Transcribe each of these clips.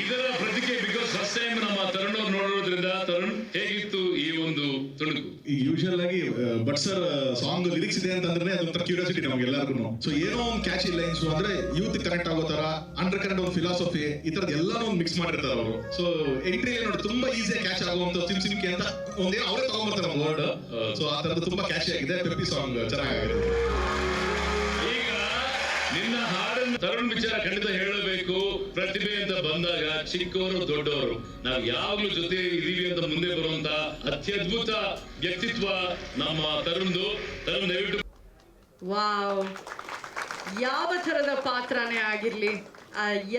ಇದರ ಪ್ರತಿಕೆ because first time ನಮ್ಮ ತರುಣ್ ನೋಡೋದ್ರಿಂದ ತರುಣ್ ಹೇಗಿತ್ತು ಈ ಒಂದು ತುಣುಕು? ಈ ಯೂಶಲ್ ಆಗಿ ಬಟ್ ಸರ್ ಸಾಂಗ್ ಲಿರಿಕ್ಸ್ ಇದೆ ಅಂತಂದ್ರೆ ಅದೊಂಥರ ಕ್ಯೂರಿಯಾಸಿಟಿ ನಮ್ಗೆ ಎಲ್ಲರಿಗೂ ಸೊ ಏನೋ ಒಂದು ಕ್ಯಾಚಿ ಲೈನ್ಸ್ ಅಂದ್ರೆ ಯೂತ್ ಕನೆಕ್ಟ್ ಆಗೋ ತರ ಅಂಡರ್ ಕರೆಂಟ್ ಒಂದು ಫಿಲಾಸಫಿ ಈ ತರದ ಎಲ್ಲಾನು ಒಂದು ಮಿಕ್ಸ್ ಮಾಡಿರ್ತಾರೆ ಅವರು. ಸೊ ಎಂಟ್ರಿ ನೋಡಿ ತುಂಬಾ ಈಸಿ ಕ್ಯಾಚ್ ಆಗುವಂತ ಸಿಮ್ ಸಿಮ್ಕೆ ಅಂತ ಒಂದೇ ಅವರೇ ತಗೊಂಡ್ಬರ್ತಾರೆ ನಮ್ಮ ವರ್ಡ್ ಸೊ ಆ ತರದ್ದು ತುಂಬಾ ಕ್ಯಾಚಿ ಆಗಿದೆ ಪೆಪ್ಪಿ ಸಾಂಗ್ ಚೆನ್ನಾಗಿದೆ ಈಗ ನಿನ್ನ ತರುಣ್ ವಿಚಾರ ಖಂಡಿತ ಹೇಳಬೇಕು. ಪ್ರತಿಭೆ ಅಂತ ಬಂದಾಗ ಚಿಕ್ಕವರು, ದೊಡ್ಡವರು. ನಾವು ಯಾವಾಗ್ಲೂ ಜೊತೆ ಇದೀವಿ ಅಂತ ಮುಂದೆ ಬರುವಂತ ಅತ್ಯದ್ಭುತ ವ್ಯಕ್ತಿತ್ವ ನಮ್ಮ ತರುಣ್ದು. ತರುಣ್, ದಯವಿಟ್ಟು ವಾವ್. ಯಾವ ತರದ ಪಾತ್ರನೇ ಆಗಿರ್ಲಿ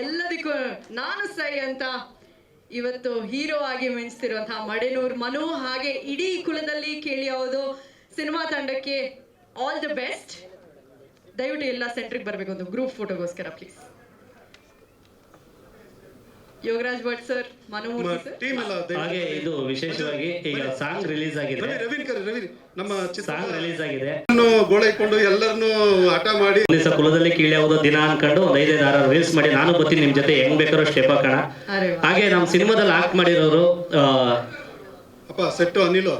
ಎಲ್ಲದಕ್ಕೂ ನಾನು ಸೈ ಅಂತ ಇವತ್ತು ಹೀರೋ ಆಗಿ ಮಿಂಚ್ತಿರುವಂತಹ ಮಡೆನೂರ್ ಮನು ಹಾಗೆ ಇಡೀ ಕುಲದಲ್ಲಿ ಕೇಳಿ ಯಾವುದು ಸಿನಿಮಾ ತಂಡಕ್ಕೆ ಆಲ್ ದ ಬೆಸ್ಟ್. ದಯವಿಟ್ಟು ಎಲ್ಲ ಸೆಂಟ್ರಿಗೆ ಬರಬೇಕು ಒಂದು group ಫೋಟೋಗೋಸ್ಕರ please Yogaraj Bhat sir Manomurthy sir team ಎಲ್ಲ ಹಾಗೆ ಇದು ವಿಶೇಷವಾಗಿ ಈಗ ಸಾಂಗ್ ರಿಲೀಸ್ ಆಗಿದೆ. ರವಿ ರವಿನ್ ಕರಿ ರವಿ ನಮ್ಮ ಸಾಂಗ್ ರಿಲೀಸ್ ಆಗಿದೆ. ಚಿತ್ರವನ್ನು ಗೋಳೆ ಇಟ್ಕೊಂಡು ಎಲ್ಲರನ್ನು ಹಠ ಮಾಡಿ ದಿವಸ ಕುಲದಲ್ಲಿ ಕೀಳಿ ಯಾವುದೋ ದಿನ ಅನ್ಕೊಂಡು ಒಂದ್ ಐದೈದು ಆರು ರೀಲ್ಸ್ ಮಾಡಿ. ನಾನು ಬರ್ತೀನಿ ನಿಮ್ ಜೊತೆ ಹೆಂಗ್ ಬೇಕಾದ್ರೂ ಸ್ಟೆಪ್ ಹಾಕೋಣ. ಹಾಗೆ ನಮ್ಮ ಸಿನಿಮಾದಲ್ಲಿ ಆಕ್ಟ್ ಮಾಡಿರೋರು ಆ, ಅಪ್ಪ ಸೆಟ್ಟು ಅನಿಲು.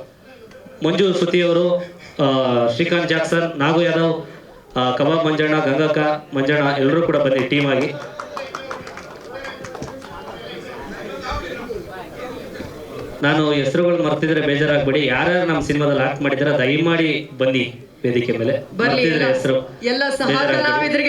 ಮಂಜು ಸುತಿ ಅವರು ಶ್ರೀಕಾಂತ್ ಜಾಕ್ಸನ್ ನಾಗು ಯಾದವ್ ಕಬಾಬ್ ಮಂಜಣ್ಣ ಗಂಗಕ್ಕ ಮಂಜಣ್ಣ ಎಲ್ಲರೂ ಕೂಡ ಬನ್ನಿ ಟೀಮ್ ಆಗಿ ನಾನು ಹೆಸರುಗಳು ಮರ್ತಿದ್ರೆ ಬೇಜಾರಾಗ್ಬೇಡಿ. ಯಾರ್ಯಾರು ನಮ್ಮ ಸಿನಿಮಾದಲ್ಲಿ ಆಕ್ಟ್ ಮಾಡಿದಾರೆ ದಯಮಾಡಿ ಬನ್ನಿ ವೇದಿಕೆ ಮೇಲೆ. ಬರ್ಲಿ ಮರ್ತಿದ್ರೆ ಹೆಸರು. ಎಲ್ಲ ಸಹ ಬೇಜಾರಾಗ್ಬೇಡಿ. ಕಲಾವಿದರಿಗೆ